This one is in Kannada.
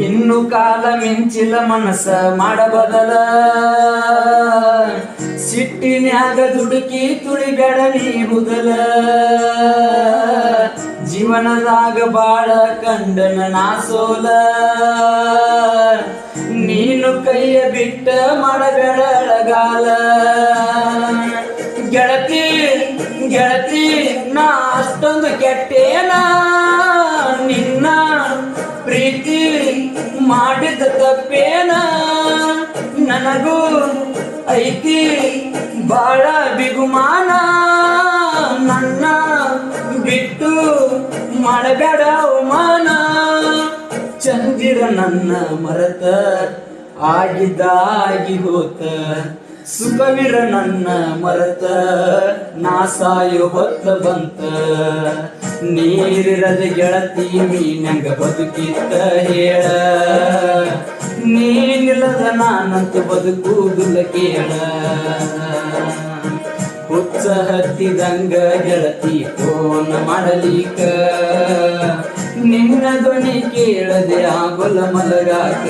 ಇನ್ನು ಕಾಲ ಮಿಂಚಿಲ ಮನಸ್ಸ ಮಾಡಬದಲ ಸಿಟ್ಟಿನ್ಯಾಗ ದುಡುಕಿ ತುಳಿಬೇಡ ನೀ ಮುದಲ. ಜೀವನದಾಗ ಬಾಳ ಕಂಡನ ನಾ ಸೋಲ. ನೀನು ಕೈಯ ಬಿಟ್ಟ ಮಾಡಬೇಡಗಾಲ ಗೆಳತಿ ಗೆಳತಿ, ನಾ ಅಷ್ಟೊಂದು ಕೆಟ್ಟೇನಾ. ನಿನ್ನ ಪ್ರೀತಿ ಮಾಡಿದ ತಪ್ಪೇನ ನನಗೂ ಐತಿ ಬಾಳ ಬಿಗುಮಾನ. ನನ್ನ ಬಿಟ್ಟು ಮಾಡಬೇಡ ಅವಮಾನ. ಚಂದಿರ ನನ್ನ ಮರತ ಆಗಿದ್ದಾಗಿ ಹೋತ. ಸುಖವಿರ ನನ್ನ ಮರತ ನಾ ಸಾಯೋ ಹೊತ್ತ ಬಂತ. ನೀರಿರದ ಗೆಳತಿ ಮೀನಂಗ ಬದುಕಿತ್ತ ಹೇಳ. ನೀನಿಲ್ಲದ ನಾನಂತ ಬದುಕುವುದಿಲ್ಲ ಕೇಳ. ಹುಚ್ಚ ಹತ್ತಿದಂಗ ಗೆಳತಿ, ಫೋನ್ ಮಾಡಲಿಕ ನಿನ್ನ ಧ್ವನಿ ಕೇಳದೆ ಆಗುಲ ಮಲಗಾಕ